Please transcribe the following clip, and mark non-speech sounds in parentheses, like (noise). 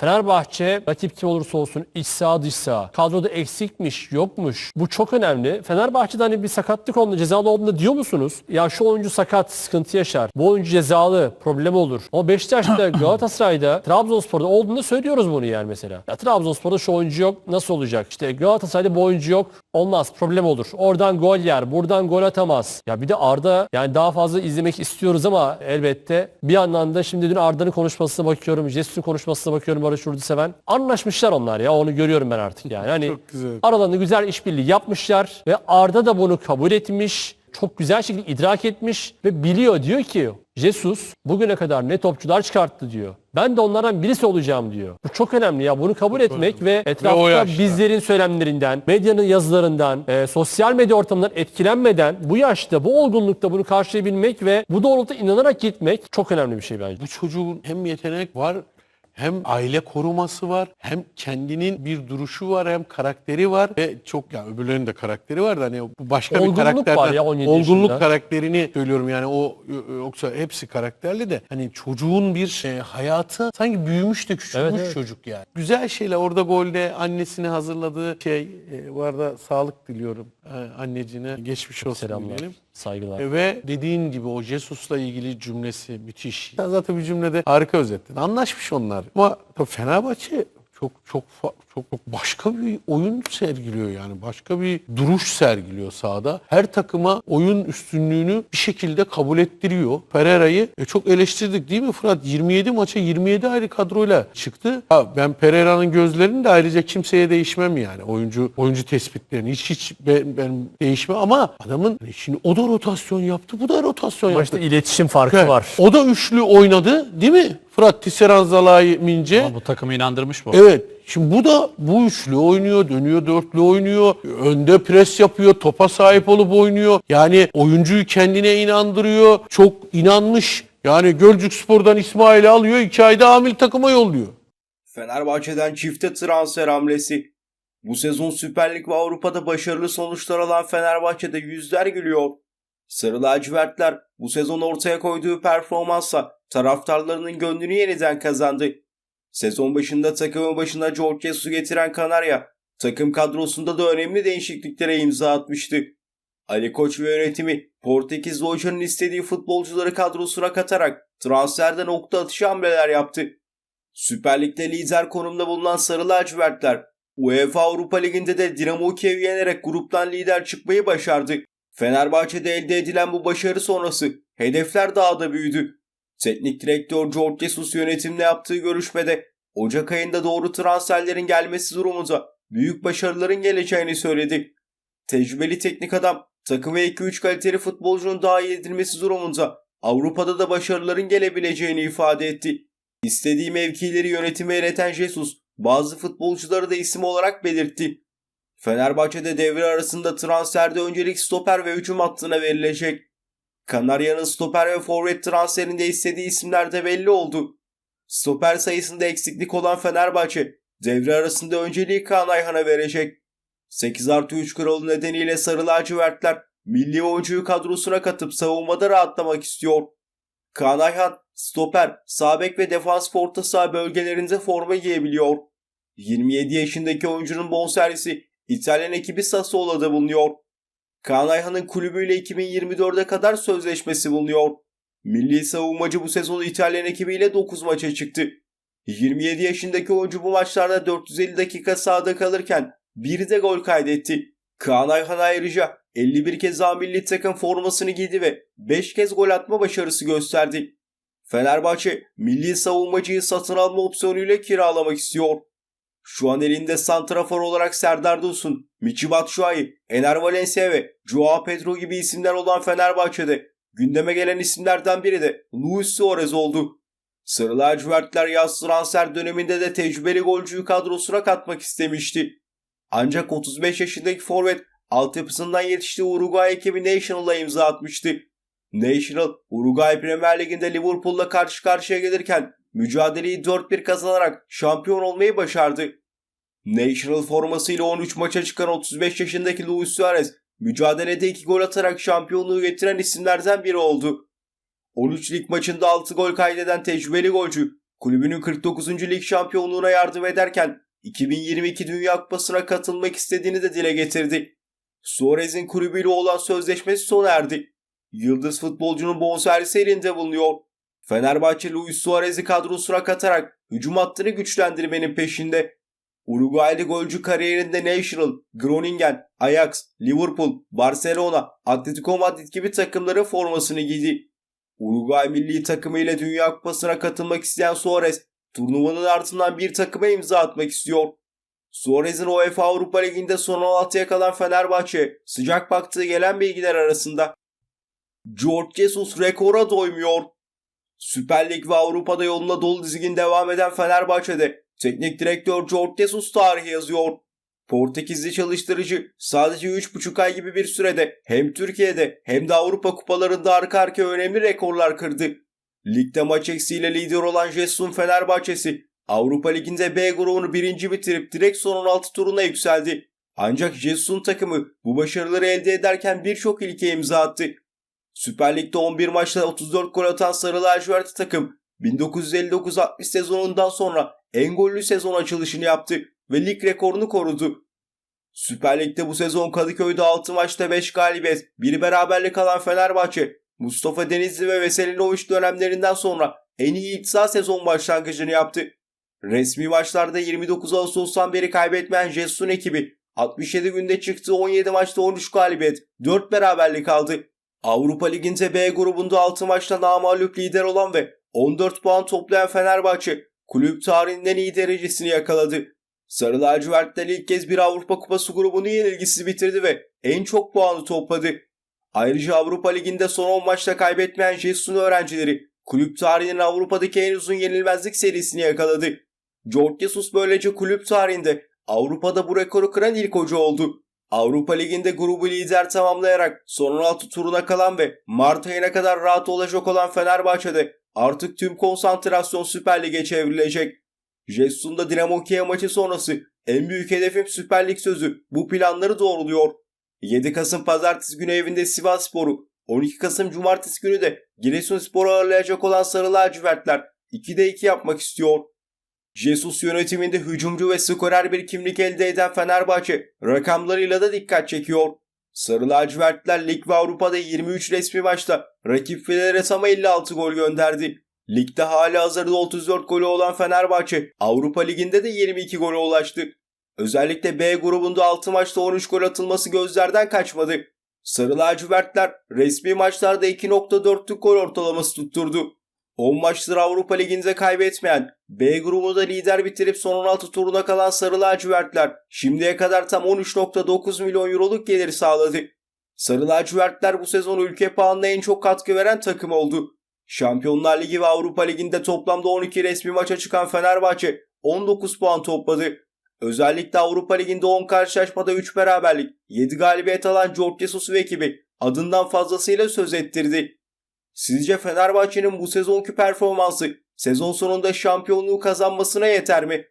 Fenerbahçe rakip kim olursa olsun iç saha dış saha. Kadroda eksikmiş yokmuş. Bu çok önemli. Fenerbahçe'de hani bir sakatlık olduğunda cezalı olduğunda diyor musunuz? Ya şu oyuncu sakat sıkıntı yaşar. Bu oyuncu cezalı problem olur. Ama Beşiktaş'ta (coughs) Galatasaray'da Trabzonspor'da olduğunda söylüyoruz bunu yani mesela. Ya Trabzonspor'da şu oyuncu yok nasıl olacak? İşte Galatasaray'da bu oyuncu yok olmaz problem olur. Oradan gol yer buradan gol atamaz. Ya bir de Arda yani daha fazla izlemek istiyoruz ama elbette bir yandan da şimdi dün Arda'nın konuşmasına bakıyorum. Jesus'un konuşmasına bakıyorum Barış Urduseven. Anlaşmışlar onlar ya onu görüyorum ben artık yani. Hani Çok güzel. aralarında güzel işbirliği yapmışlar ve Arda da bunu kabul etmiş. Çok güzel şekilde idrak etmiş ve biliyor diyor ki Jesus bugüne kadar ne topçular çıkarttı diyor. Ben de onlardan birisi olacağım diyor. Bu çok önemli ya. Bunu kabul etmek ve o etrafta yaşta. bizlerin söylemlerinden, medyanın yazılarından, e, sosyal medya ortamından etkilenmeden bu yaşta, bu olgunlukta bunu karşılayabilmek ve bu doğrultuda inanarak gitmek çok önemli bir şey bence. Bu çocuğun hem yetenek var hem aile koruması var hem kendinin bir duruşu var hem karakteri var ve çok ya öbürlerinin de karakteri var da hani bu başka Olgunluk bir var karakterden ya 17 olgunluk yaşında. karakterini söylüyorum yani o yoksa hepsi karakterli de hani çocuğun bir e, hayatı sanki büyümüş de küçülmüş Evet, evet. çocuk yani. Güzel şeyler orada golde annesini hazırladığı şey e, bu arada sağlık diliyorum e, annecine geçmiş olsun Selamlar, diyelim. Saygılar. Ve dediğin gibi o Jesus'la ilgili cümlesi müthiş. Sen zaten bir cümlede harika özetledin. Anlaşmış onlar. Ama Fenerbahçe çok çok çok çok başka bir oyun sergiliyor yani. Başka bir duruş sergiliyor sahada. Her takıma oyun üstünlüğünü bir şekilde kabul ettiriyor. Pereira'yı e, çok eleştirdik değil mi Fırat? 27 maça 27 ayrı kadroyla çıktı. Ha, ben Pereira'nın gözlerini de ayrıca kimseye değişmem yani. Oyuncu oyuncu tespitlerini hiç hiç ben, ben değişmem ama adamın hani şimdi o da rotasyon yaptı. Bu da rotasyon Ama yaptı. iletişim farkı Evet. var. O da üçlü oynadı değil mi? Fırat Tisserand Zalai Mince. Ama bu takımı inandırmış bu. Evet. Şimdi bu da bu üçlü oynuyor, dönüyor dörtlü oynuyor, önde pres yapıyor, topa sahip olup oynuyor. Yani oyuncuyu kendine inandırıyor. Çok inanmış. Yani Gölcük Spor'dan İsmail'i alıyor, iki ayda amil takıma yolluyor. Fenerbahçe'den çifte transfer hamlesi. Bu sezon Süper Lig ve Avrupa'da başarılı sonuçlar alan Fenerbahçe'de yüzler gülüyor. Sarı lacivertler bu sezon ortaya koyduğu performansla taraftarlarının gönlünü yeniden kazandı. Sezon başında takımın başına George Jesus'u getiren Kanarya, takım kadrosunda da önemli değişikliklere imza atmıştı. Ali Koç ve yönetimi Portekizli hocanın istediği futbolcuları kadrosuna katarak transferde nokta atışı hamleler yaptı. Süper Lig'de lider konumda bulunan Sarı Lacivertler, UEFA Avrupa Ligi'nde de Dinamo Kiev'i yenerek gruptan lider çıkmayı başardı. Fenerbahçe'de elde edilen bu başarı sonrası hedefler daha da büyüdü. Teknik direktör George Jesus yönetimle yaptığı görüşmede Ocak ayında doğru transferlerin gelmesi durumunda büyük başarıların geleceğini söyledi. Tecrübeli teknik adam takıma 2-3 kaliteli futbolcunun dahil edilmesi durumunda Avrupa'da da başarıların gelebileceğini ifade etti. İstediği mevkileri yönetime ileten Jesus bazı futbolcuları da isim olarak belirtti. Fenerbahçe'de devre arasında transferde öncelik stoper ve hücum hattına verilecek. Kanarya'nın stoper ve forvet transferinde istediği isimler de belli oldu. Stoper sayısında eksiklik olan Fenerbahçe devre arasında önceliği Kaan Ayhan'a verecek. 8 artı 3 kuralı nedeniyle Sarı Lacivertler milli oyuncuyu kadrosuna katıp savunmada rahatlamak istiyor. Kaan Ayhan, stoper, sağ bek ve defans orta saha bölgelerinde forma giyebiliyor. 27 yaşındaki oyuncunun bonservisi İtalyan ekibi Sassuolo'da bulunuyor. Kaan Ayhan'ın kulübüyle 2024'e kadar sözleşmesi bulunuyor. Milli savunmacı bu sezon İtalyan ekibiyle 9 maça çıktı. 27 yaşındaki oyuncu bu maçlarda 450 dakika sahada kalırken bir de gol kaydetti. Kaan Ayhan ayrıca 51 kez daha milli takım formasını giydi ve 5 kez gol atma başarısı gösterdi. Fenerbahçe milli savunmacıyı satın alma opsiyonuyla kiralamak istiyor. Şu an elinde santrafor olarak Serdar Dursun, Michi Batshuayi, Ener Valencia ve Joao Pedro gibi isimler olan Fenerbahçe'de gündeme gelen isimlerden biri de Luis Suarez oldu. Sarı lacivertler yaz transfer döneminde de tecrübeli golcüyü kadrosuna katmak istemişti. Ancak 35 yaşındaki forvet altyapısından yetiştiği Uruguay ekibi National'a imza atmıştı. National, Uruguay Premier Ligi'nde Liverpool'la karşı karşıya gelirken mücadeleyi 4-1 kazanarak şampiyon olmayı başardı. National formasıyla 13 maça çıkan 35 yaşındaki Luis Suarez, mücadelede 2 gol atarak şampiyonluğu getiren isimlerden biri oldu. 13 lig maçında 6 gol kaydeden tecrübeli golcü, kulübünün 49. lig şampiyonluğuna yardım ederken 2022 Dünya Kupası'na katılmak istediğini de dile getirdi. Suarez'in kulübüyle olan sözleşmesi sona erdi. Yıldız futbolcunun bonservisi elinde bulunuyor. Fenerbahçe Luis Suarez'i kadrosuna katarak hücum hattını güçlendirmenin peşinde. Uruguaylı golcü kariyerinde National, Groningen, Ajax, Liverpool, Barcelona, Atletico Madrid gibi takımların formasını giydi. Uruguay milli takımıyla Dünya Kupası'na katılmak isteyen Suarez, turnuvanın ardından bir takıma imza atmak istiyor. Suarez'in UEFA Avrupa Ligi'nde son 16'ya kalan Fenerbahçe, sıcak baktığı gelen bilgiler arasında. George Jesus rekora doymuyor. Süper Lig ve Avrupa'da yoluna dolu dizgin devam eden Fenerbahçe'de teknik direktör George Jesus tarihi yazıyor. Portekizli çalıştırıcı sadece 3,5 ay gibi bir sürede hem Türkiye'de hem de Avrupa kupalarında arka arkaya önemli rekorlar kırdı. Ligde maç eksiğiyle lider olan Jesus'un Fenerbahçesi Avrupa Ligi'nde B grubunu birinci bitirip direkt son 16 turuna yükseldi. Ancak Jesus'un takımı bu başarıları elde ederken birçok ilke imza attı. Süper Lig'de 11 maçta 34 gol atan Sarı Lacivert takım 1959-60 sezonundan sonra en gollü sezon açılışını yaptı ve lig rekorunu korudu. Süper Lig'de bu sezon Kadıköy'de 6 maçta 5 galibiyet, bir beraberlik alan Fenerbahçe, Mustafa Denizli ve Veselinovic dönemlerinden sonra en iyi iç sezon başlangıcını yaptı. Resmi maçlarda 29 Ağustos'tan beri kaybetmeyen Jesus'un ekibi 67 günde çıktığı 17 maçta 13 galibiyet, 4 beraberlik aldı. Avrupa Ligi'nde B grubunda 6 maçta namağlup lider olan ve 14 puan toplayan Fenerbahçe kulüp tarihinden iyi derecesini yakaladı. Sarı lacivertler ilk kez bir Avrupa Kupası grubunu yenilgisiz bitirdi ve en çok puanı topladı. Ayrıca Avrupa Ligi'nde son 10 maçta kaybetmeyen Jesus'un öğrencileri kulüp tarihinin Avrupa'daki en uzun yenilmezlik serisini yakaladı. George Jesus böylece kulüp tarihinde Avrupa'da bu rekoru kıran ilk hoca oldu. Avrupa Ligi'nde grubu lider tamamlayarak son 16 turuna kalan ve Mart ayına kadar rahat olacak olan Fenerbahçe'de artık tüm konsantrasyon Süper Lig'e çevrilecek. Jesus'un da Dinamo Kiev maçı sonrası en büyük hedefim Süper Lig sözü bu planları doğruluyor. 7 Kasım pazartesi günü evinde Sivasspor'u, 12 Kasım cumartesi günü de Giresunspor'u ağırlayacak olan Sarı Lacivertler 2'de 2 yapmak istiyor. Jesus yönetiminde hücumcu ve skorer bir kimlik elde eden Fenerbahçe rakamlarıyla da dikkat çekiyor. Sarı lacivertler lig ve Avrupa'da 23 resmi maçta rakip filelere tam 56 gol gönderdi. Ligde hali hazırda 34 golü olan Fenerbahçe Avrupa Ligi'nde de 22 gole ulaştı. Özellikle B grubunda 6 maçta 13 gol atılması gözlerden kaçmadı. Sarı lacivertler resmi maçlarda 2.4'lük gol ortalaması tutturdu. 10 maçtır Avrupa Ligi'nde kaybetmeyen, B grubunda lider bitirip son 16 turuna kalan Sarı Lacivertler şimdiye kadar tam 13.9 milyon euroluk gelir sağladı. Sarı Lacivertler bu sezon ülke puanına en çok katkı veren takım oldu. Şampiyonlar Ligi ve Avrupa Ligi'nde toplamda 12 resmi maça çıkan Fenerbahçe 19 puan topladı. Özellikle Avrupa Ligi'nde 10 karşılaşmada 3 beraberlik, 7 galibiyet alan George Jesus ve ekibi adından fazlasıyla söz ettirdi. Sizce Fenerbahçe'nin bu sezonki performansı sezon sonunda şampiyonluğu kazanmasına yeter mi?